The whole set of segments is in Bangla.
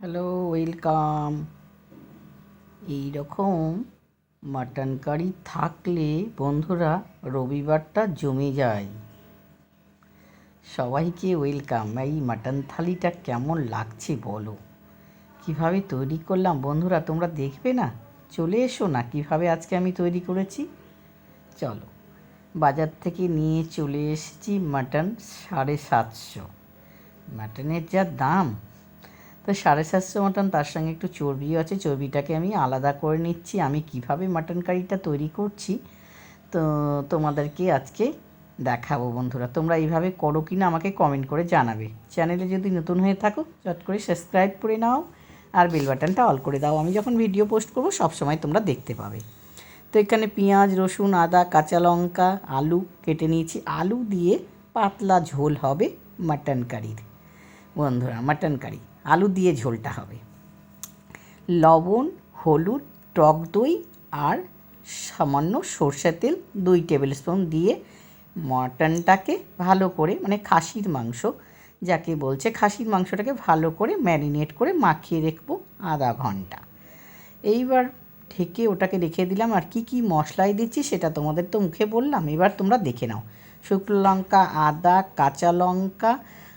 Hello, welcome. এই রকম মাটন কারি থাকলে বন্ধুরা রবিবারটা জমে যায়। সবাইকে ওয়েলকাম। এই মাটন থালিটা কেমন লাগছে বলো? কীভাবে তৈরি করলাম? বন্ধুরা, তোমরা দেখবে না? চলে এসো না, কীভাবে আজকে আমি তৈরি করেছি? চলো, বাজার থেকে নিয়ে চলে এসেছি মাটন সাড়ে সাতশো। মাটনের যা দাম তো সাড়ে সাতশো মাটন, তার সঙ্গে একটু চর্বিও আছে, চর্বিটাকে আমি আলাদা করে নিচ্ছি। আমি কীভাবে মাটন কারিটা তৈরি করছি, তো তোমাদেরকে আজকে দেখাবো বন্ধুরা। তোমরা এইভাবে করো কি না আমাকে কমেন্ট করে জানাবে। চ্যানেলে যদি নতুন হয়ে থাকো, চট করে সাবস্ক্রাইব করে নাও আর বেল বাটনটা অল করে দাও। আমি যখন ভিডিও পোস্ট করব, সবসময় তোমরা দেখতে পাবে। তো এখানে পেঁয়াজ, রসুন, আদা, কাঁচা লঙ্কা, আলু কেটে নিয়েছি। আলু দিয়ে পাতলা ঝোল হবে মাটন কারির। বন্ধুরা, মাটন কারি। আলু দিয়ে ঝোলটা হবে। লবণ, হলুদ, টক দই আর সামান্য সর্ষে তেল দুই টেবিল স্পুন দিয়ে মটনটাকে ভালো করে মানে খাসির মাংস যাকে বলছে, খাসির মাংসটাকে ভালো করে ম্যারিনেট করে মাখিয়ে রাখব আধা ঘণ্টা। এইবার ঢেকে ওটাকে রেখে দিলাম। আর কি কি মশলাই দিচ্ছি সেটা তোমাদের তো মুখে বললাম, এবার তোমরা দেখে নাও। শুকনো লঙ্কা, আদা, কাঁচা লঙ্কা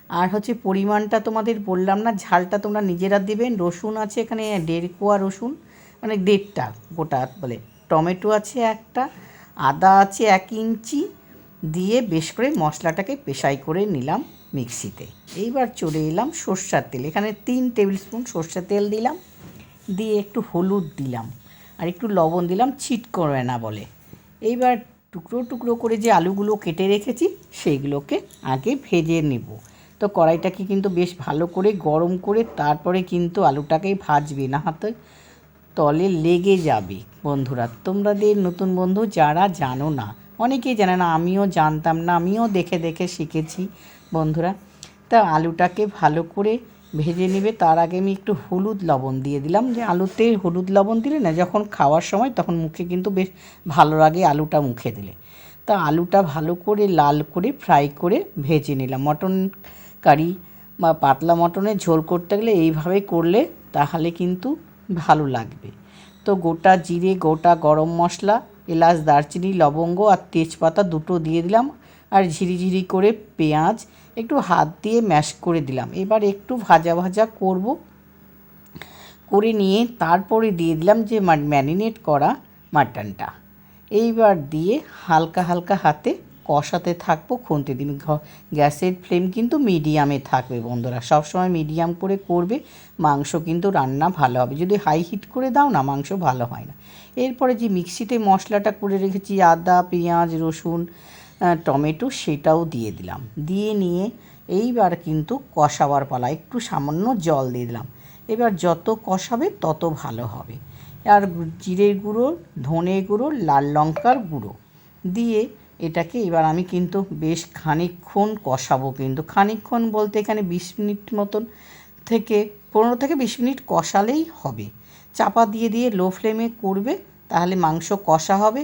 আর হচ্ছে পরিমাণটা তোমাদের বললাম না, ঝালটা তোমরা নিজেরা দেবেন রসুন আছে এখানে দেড় কোয়া রসুন মানে দেড়টা গোটা বলে। টমেটো আছে একটা, আদা আছে এক ইঞ্চি দিয়ে বেশ করে মশলাটাকে পেশাই করে নিলাম মিক্সিতে। এইবার চলে এলাম সর্ষার তেল। এখানে তিন টেবিল স্পুন সর্ষের তেল দিলাম, দিয়ে একটু হলুদ দিলাম আর একটু লবণ দিলাম ছিট করবে না বলে। এইবার টুকরো টুকরো করে যে আলুগুলো কেটে রেখেছি, সেইগুলোকে আগে ভেজে নেব। তো কড়াইটাকে কিন্তু বেশ ভালো করে গরম করে তারপরে কিন্তু আলুটাকেই ভাজবে, না হাতে তলে লেগে যাবে। বন্ধুরা, তোমাদের নতুন বন্ধু যারা জানো না, অনেকেই জানে না, আমিও জানতাম না, আমিও দেখে দেখে শিখেছি। বন্ধুরা, তা আলুটাকে ভালো করে ভেজে নেবে। তার আগে আমি একটু হলুদ লবণ দিয়ে দিলাম। যে আলুতে হলুদ লবণ দিলে না, যখন খাওয়ার সময় তখন মুখে কিন্তু বেশ ভালো লাগে আলুটা মুখে দিলে। তা আলুটা ভালো করে লাল করে ফ্রাই করে ভেজে নিলাম। মটন কারি বা পাতলা মটনের ঝোল করতে গেলে এইভাবে করলে তাহলে কিন্তু ভালো লাগবে। তো গোটা জিরে, গোটা গরম মশলা, এলাচ, দারচিনি, লবঙ্গ আর তেজপাতা দুটো দিয়ে দিলাম আর ঝিরিঝিরি করে পেঁয়াজ একটু হাত দিয়ে ম্যাশ করে দিলাম। এবার একটু ভাজা ভাজা করব। করে নিয়ে তারপরে দিয়ে দিলাম যে ম্যারিনেট করা মাটনটা। এইবার দিয়ে হালকা হালকা হাতে কষাতে থাকব, খুনতে দিন গ্যাসের ফ্লেম কিন্তু মিডিয়ামে থাকবে বন্ধুরা। সবসময় মিডিয়াম করে করবে, মাংস কিন্তু রান্না ভালো হবে। যদি হাই হিট করে দাও না, মাংস ভালো হয় না। এরপরে যে মিক্সিতে মশলাটা করে রেখেছি, আদা, পেঁয়াজ, রসুন টমেটো, সেটাও দিয়ে দিলাম। দিয়ে নিয়ে এইবার কিন্তু কষাবার পালা, একটু সামান্য জল দিয়ে দিলাম। এবার যত কষাবে তত ভালো হবে। আর জিরের গুঁড়ো, ধনে গুঁড়ো, লাল লঙ্কার গুঁড়ো দিয়ে এটাকে এবার আমি কিন্তু বেশ খানিকক্ষণ কষাবো কিন্তু। খানিকক্ষণ বলতে এখানে বিশ মিনিট মতন থেকে, পনেরো থেকে বিশ মিনিট কষালেই হবে। চাপা দিয়ে দিয়ে লো ফ্লেমে করবে, তাহলে মাংস কষা হবে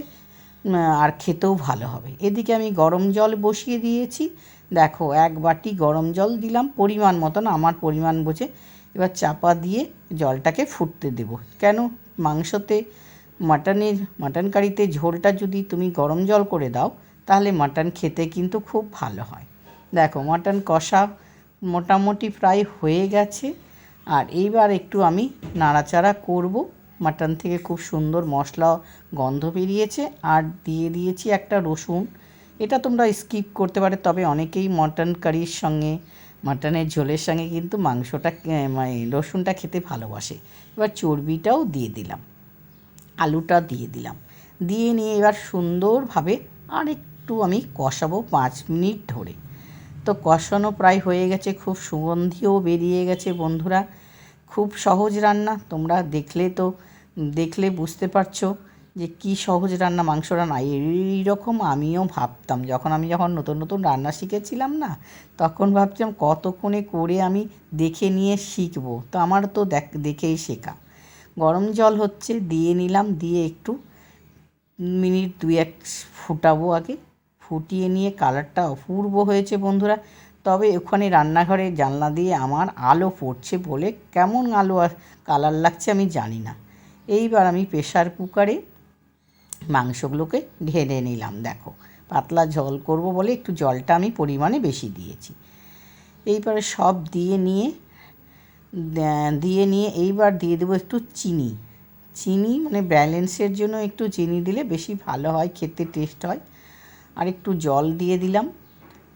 আর খেতেও ভালো হবে। এদিকে আমি গরম জল বসিয়ে দিয়েছি। দেখো, এক বাটি গরম জল দিলাম, পরিমাণ মতন, আমার পরিমাণ বুঝে। এবার চাপা দিয়ে জলটাকে ফুটতে দেব। কেন? মাংসতে মাটনের, মাটন কারিতে ঝোলটা যদি তুমি গরম জল করে দাও তাহলে মাটন খেতে কিন্তু খুব ভালো হয়। দেখো মাটন কষা মোটামুটি প্রায় হয়ে গেছে। আর এইবার একটু আমি নাড়াচাড়া করব। মাটন থেকে খুব সুন্দর মশলা গন্ধ বেরিয়েছে। আর দিয়ে দিয়েছি একটা রসুন। এটা তোমরা স্কিপ করতে পারে। তবে অনেকেই মটন কারির সঙ্গে মাটনের ঝোলের সঙ্গে কিন্তু মাংসটা মানে রসুনটা খেতে ভালোবাসে। এবার চর্বিটাও দিয়ে দিলাম। আলুটা দিয়ে দিলাম। দিয়ে নিয়ে এবার সুন্দরভাবে আর একটু আমি কষাবো পাঁচ মিনিট ধরে। তো কষানো প্রায় হয়ে গেছে, খুব সুগন্ধিও বেরিয়ে গেছে বন্ধুরা। খুব সহজ রান্না, তোমরা দেখলে তো, দেখলে বুঝতে পারছ যে কি সহজ রান্না, মাংস রান্না। এইরকম আমিও ভাবতাম, যখন আমি যখন নতুন নতুন রান্না শিখেছিলাম না, তখন ভাবছিলাম কতক্ষণে করে আমি দেখে নিয়ে শিখব। তো আমার তো দেখ, দেখেই শেখা। গরম জল হচ্ছে, দিয়ে নিলাম, দিয়ে একটু মিনিট দুই এক ফুটাবো আগে। ফুটিয়ে নিয়ে কালারটা অপূর্ব হয়েছে বন্ধুরা। তবে ওখানে রান্নাঘরে জানলা দিয়ে আমার আলো পড়ছে বলে কেমন আলো কালার লাগছে আমি জানি না। এইবার আমি প্রেশার কুকারে মাংসগুলোকে ঢেলে নিলাম, দেখো। পাতলা জল করব বলে একটু জলটা আমি পরিমাণে বেশি দিয়েছি। এইবারে সব দিয়ে নিয়ে দিয়ে নিয়ে এইবার দিয়ে দেবো একটু চিনি। চিনি মানে ব্যালেন্সের জন্য একটু চিনি দিলে বেশি ভালো হয়, খেতে টেস্ট হয়। আর একটু জল দিয়ে দিলাম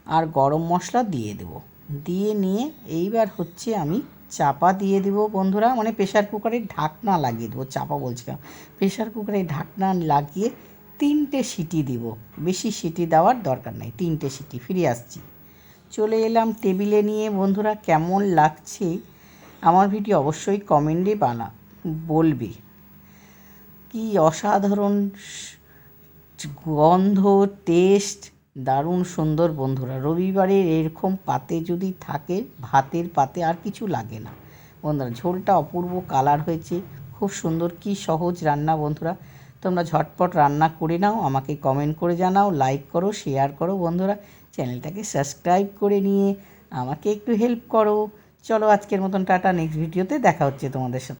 আর গরম মশলা দিয়ে দেবো। দিয়ে নিয়ে এইবার হচ্ছে আমি চাপা দিয়ে দেবো বন্ধুরা মানে প্রেশার কুকারে ঢাকনা লাগিয়ে দেবো, চাপা বলছিলাম। প্রেশার কুকারে ঢাকনা লাগিয়ে তিনটে সিটি দিব, বেশি সিটি দেওয়ার দরকার নেই, তিনটে সিটি, ফিরে আসছি। চলে এলাম টেবিলে নিয়ে বন্ধুরা, কেমন লাগছে আমার ভিডিও অবশ্যই কমেন্টে বানা, বলবে। কি অসাধারণ গন্ধ, টেস্ট, দারুণ সুন্দর বন্ধুরা। রবিবারের এরকম পাতে যদি থাকে, ভাতের পাতে আর কিছু লাগে না। বন্ধুরা, ঝোলটা অপূর্ব কালার হয়েছে, খুব সুন্দর, কি সহজ রান্না বন্ধুরা। তোমরা ঝটপট রান্না করে নাও, আমাকে কমেন্ট করে জানাও লাইক করো শেয়ার করো বন্ধুরা। চ্যানেলটাকে সাবস্ক্রাইব করে নিয়ে আমাকে একটু হেল্প করো। চলো আজকের মতন টাটা নেক্সট ভিডিওতে দেখা হচ্ছে তোমাদের সাথে।